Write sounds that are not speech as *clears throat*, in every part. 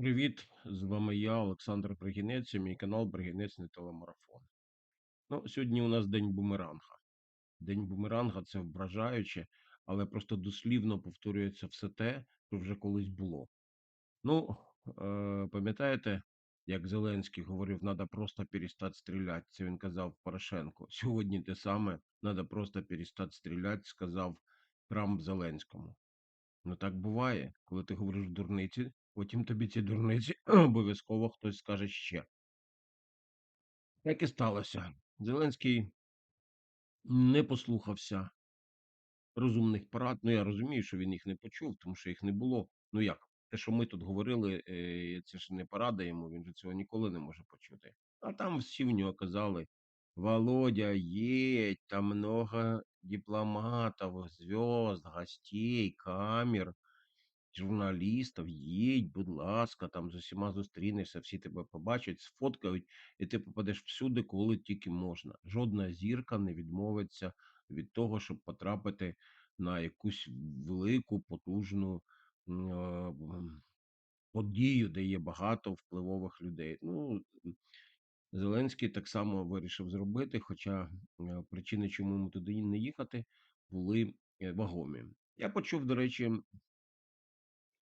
Привіт, з вами я, Олександр Бригінець, і мій канал Бригінець не телемарафон. Ну, сьогодні у нас день бумеранга. День бумеранга це вражаюче, але просто дослівно повторюється все те, що вже колись було. Ну, е, пам'ятаєте, як Зеленський говорив, треба просто перестати стріляти. Це він казав Порошенко. *laughs* Сьогодні те саме, треба просто перестати стріляти, сказав Трамп Зеленському. Ну так буває, коли ти говориш дурниці, потім тобі ці дурниці *clears throat* обов'язково хтось скаже ще. Так і сталося. Зеленський не послухався розумних порад. Ну я розумію, що він їх не почув, тому що їх не було. Ну як? Те, що ми тут говорили, е, це ж не порада йому, він же цього ніколи не може почути. А там всі в нього казали: Володя, їдь, там много дипломатів, зв'язд, гостей, камер. Журналістів, їдь, будь ласка, там з усіма зустрінешся, всі тебе побачать, сфоткають, і ти попадеш всюди, коли тільки можна. Жодна зірка не відмовиться від того, щоб потрапити на якусь велику, потужну е, подію, де є багато впливових людей. Ну, Зеленський так само вирішив зробити, хоча е, причини, чому йому туди не їхати, були е, вагомі. Я почув, до речі,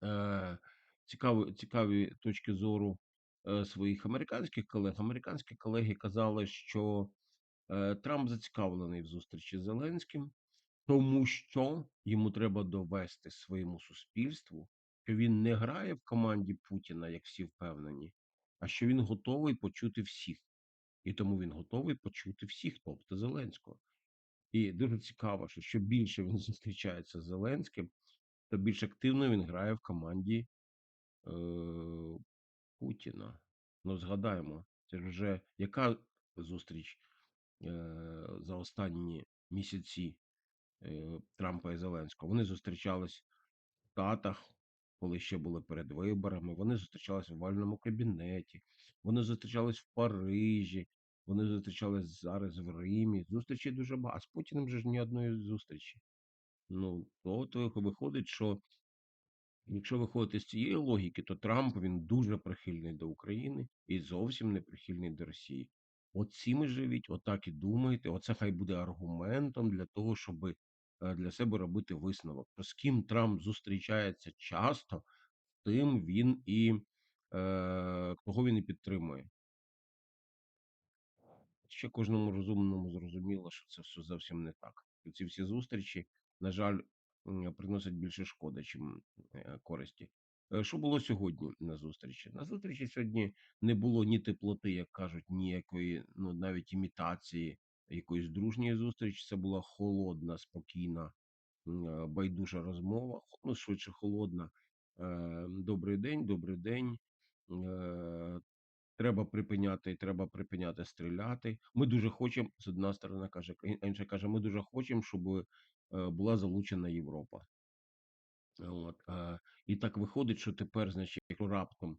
е, цікаві, цікаві точки зору е, своїх американських колег. Американські колеги казали, що е, Трамп зацікавлений в зустрічі з Зеленським, тому що йому треба довести своєму суспільству, що він не грає в команді Путіна, як всі впевнені, а що він готовий почути всіх. І тому він готовий почути всіх, тобто Зеленського. І дуже цікаво, що що більше він *laughs* зустрічається з Зеленським, то більш активно він грає в команді е, Путіна. Ну, згадаємо, це вже яка зустріч е, за останні місяці е, Трампа і Зеленського? Вони зустрічались в Штатах, коли ще були перед виборами. Вони зустрічались в овальному кабінеті, вони зустрічались в Парижі, вони зустрічались зараз в Римі. Зустрічей дуже багато. А з Путіним же ж ні одної зустрічі. Ну, то виходить, що Якщо виходити з цієї логіки, то Трамп він дуже прихильний до України і зовсім не прихильний до Росії. От цими живіть, отак і думайте. Оце хай буде аргументом для того, щоб для себе робити висновок. З ким Трамп зустрічається часто, тим він і е, кого він і підтримує. Ще кожному розумному зрозуміло, що це все зовсім не так. Ці всі зустрічі, на жаль, м, приносять більше шкоди, чим е, користі. Е, Що було сьогодні на зустрічі? На зустрічі сьогодні не було ні теплоти, як кажуть, ніякої, ну навіть імітації якоїсь дружньої зустрічі. Це була холодна, спокійна, е, байдужа розмова. Ну, швидше холодна. Добрий день, добрий день. Треба припиняти, треба припиняти стріляти. Ми дуже хочемо, з одна сторона каже, інша каже, ми дуже хочемо, щоб була залучена Європа. От, е, і так виходить, що тепер, значить, якщо раптом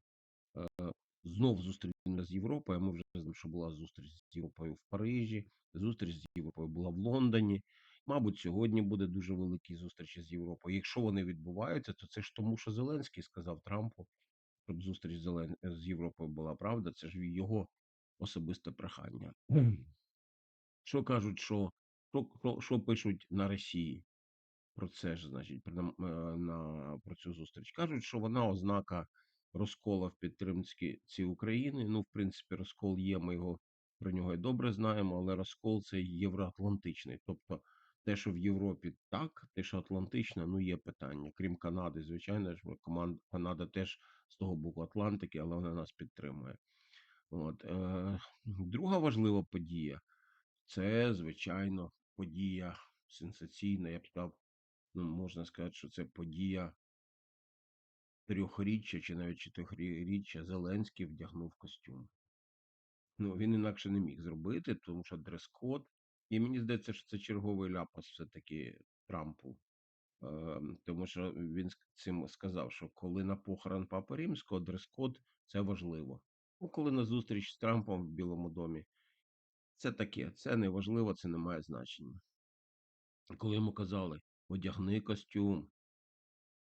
знов зустрінемося з Європою, ми вже знаємо, що була зустріч з Європою в Парижі, зустріч з Європою була в Лондоні. Мабуть, сьогодні буде дуже великі зустрічі з Європою. Якщо вони відбуваються, то це ж тому, що Зеленський сказав Трампу, щоб зустріч з Європою була правда, це ж його особисте прохання. Що кажуть, що що, що, пишуть на Росії про це ж, значить, про, на, е, на, про цю зустріч? Кажуть, що вона ознака розкола в підтримці ці України. Ну, в принципі, розкол є, ми його про нього і добре знаємо, але розкол це євроатлантичний. Тобто те, що в Європі так, те, що Атлантична, ну є питання. Крім Канади, звичайно ж, Канада теж з того боку Атлантики, але вона нас підтримує. От е, друга важлива подія це, звичайно, подія сенсаційна. Я б сказав, ну можна сказати, що це подія трьохріччя чи навіть чотириріччя Зеленський вдягнув костюм. Ну він інакше не міг зробити, тому що дрес-код. І мені здається, що це черговий ляпас все-таки Трампу. Е, тому що він цим сказав, що коли на похорон Папи Римського дрес-код це важливо. Ну, коли на зустріч з Трампом в Білому домі, це таке, це не важливо, це не має значення. Коли йому казали, одягни костюм,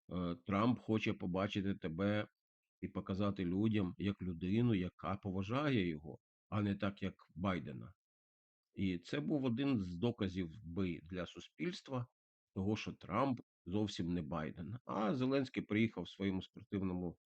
е, Трамп хоче побачити тебе і показати людям як людину, яка поважає його, а не так, як Байдена. І це був один з доказів би для суспільства того, що Трамп зовсім не Байден. А Зеленський приїхав в своєму спортивному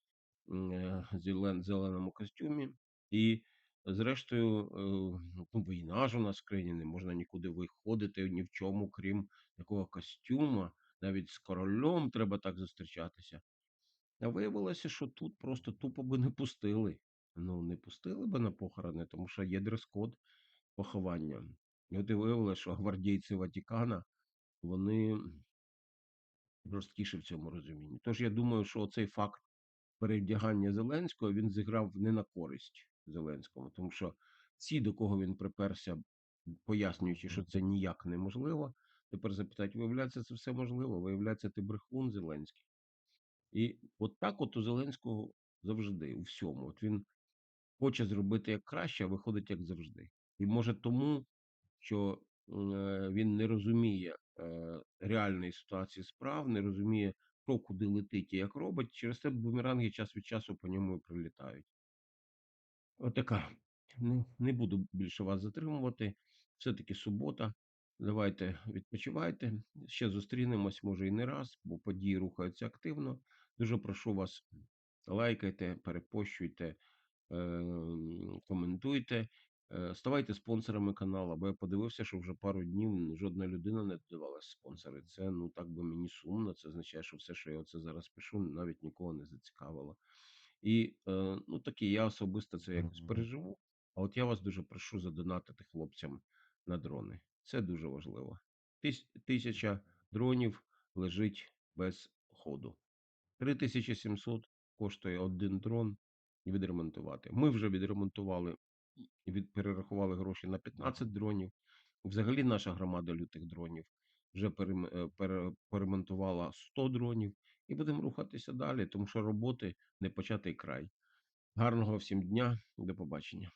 е, зелен, зеленому костюмі. І, зрештою, е, ну, війна ж у нас в країні, не можна нікуди виходити ні в чому, крім такого костюма. Навіть з королем треба так зустрічатися. А виявилося, що тут просто тупо би не пустили. Ну, не пустили би на похорони, тому що є дрес-код поховання. І от і виявилося, що гвардійці Ватикана, вони жорсткіші в цьому розумінні. Тож я думаю, що цей факт перевдягання Зеленського він зіграв не на користь Зеленському, тому що ці, до кого він приперся, пояснюючи, що це ніяк неможливо, тепер запитають, виявляється, це все можливо, виявляється, ти брехун Зеленський. І от так от у Зеленського завжди, у всьому. От він хоче зробити як краще, а виходить як завжди. І може тому, що е, він не розуміє е, реальної ситуації справ, не розуміє, хто куди летить і як робить, через це бумеранги час від часу по ньому і прилітають. Отака. Не, не буду більше вас затримувати. Все-таки субота. Давайте відпочивайте. Ще зустрінемось, може і не раз, бо події рухаються активно. Дуже прошу вас, лайкайте, перепощуйте, е, коментуйте, е, ставайте спонсорами каналу, бо я подивився, що вже пару днів жодна людина не додавалася спонсори. Це ну так би мені сумно. Це означає, що все, що я оце зараз пишу, навіть нікого не зацікавило. І е, ну такі я особисто це якось переживу. А от я вас дуже прошу задонатити хлопцям на дрони. Це дуже важливо. Тис- Тисяча дронів лежить без ходу. 3700 коштує один дрон відремонтувати. Ми вже відремонтували і від, перерахували гроші на 15 дронів. Взагалі наша громада лютих дронів вже перем- е, пере- перемонтувала 100 дронів і будемо рухатися далі, тому що роботи не початий край. Гарного всім дня, до побачення.